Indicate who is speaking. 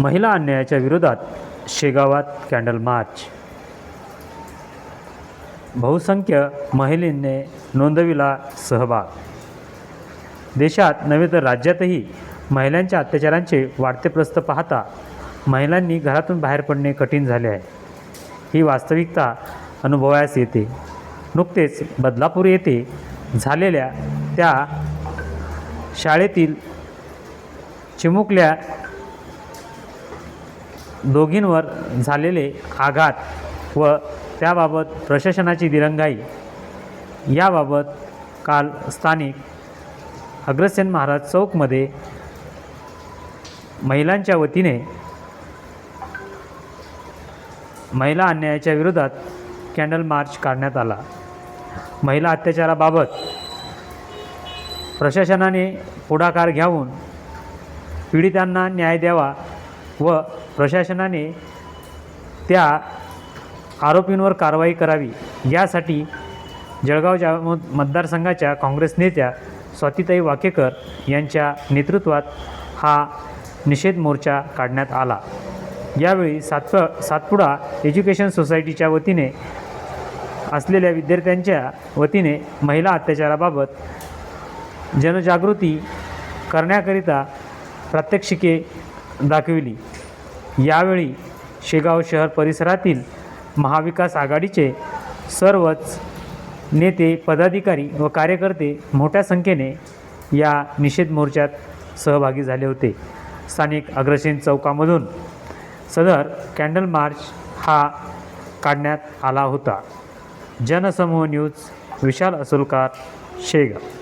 Speaker 1: महिला अन्यायाच्या विरोधात शेगावात कॅन्डल मार्च. बहुसंख्य महिलांनी नोंदविला सहभाग. देशात नव्हे तर राज्यातही महिलांच्या अत्याचारांचे वाढते प्रस्त पाहता महिलांनी घरातून बाहेर पडणे कठीण झाले आहे. ही वास्तविकता अनुभवायास येते. नुकतेच बदलापूर येथे झालेल्या त्या शाळेतील चिमुकल्या दोघींवर झालेले आघात व त्याबाबत प्रशासनाची दिरंगाई. याबाबत काल स्थानिक अग्रसेन महाराज चौकमध्ये महिलांच्या वतीने महिला अन्यायाच्या विरोधात कॅन्डल मार्च काढण्यात आला. महिला अत्याचाराबाबत प्रशासनाने पुढाकार घ्यावून पीडितांना न्याय द्यावा व प्रशासनाने त्या आरोपींवर कारवाई करावी यासाठी जळगाव जा मतदारसंघाच्या काँग्रेस नेत्या स्वातीताई वाकेकर यांच्या नेतृत्वात हा निषेध मोर्चा काढण्यात आला. यावेळी सातप सातपुडा एज्युकेशन सोसायटीच्या वतीने असलेल्या विद्यार्थ्यांच्या वतीने महिला अत्याचाराबाबत जनजागृती करण्याकरिता प्रात्यक्षिके दाखविली. यावेळी शेगाव शहर परिसरातील महाविकास आघाडीचे सर्वच नेते पदाधिकारी व कार्यकर्ते मोठ्या संख्येने या निषेध मोर्चात सहभागी झाले होते. स्थानिक अग्रसेन चौकामधून सदर कॅन्डल मार्च हा काढण्यात आला होता. जनसमूह न्यूज विशाल असोलकार शेगाव.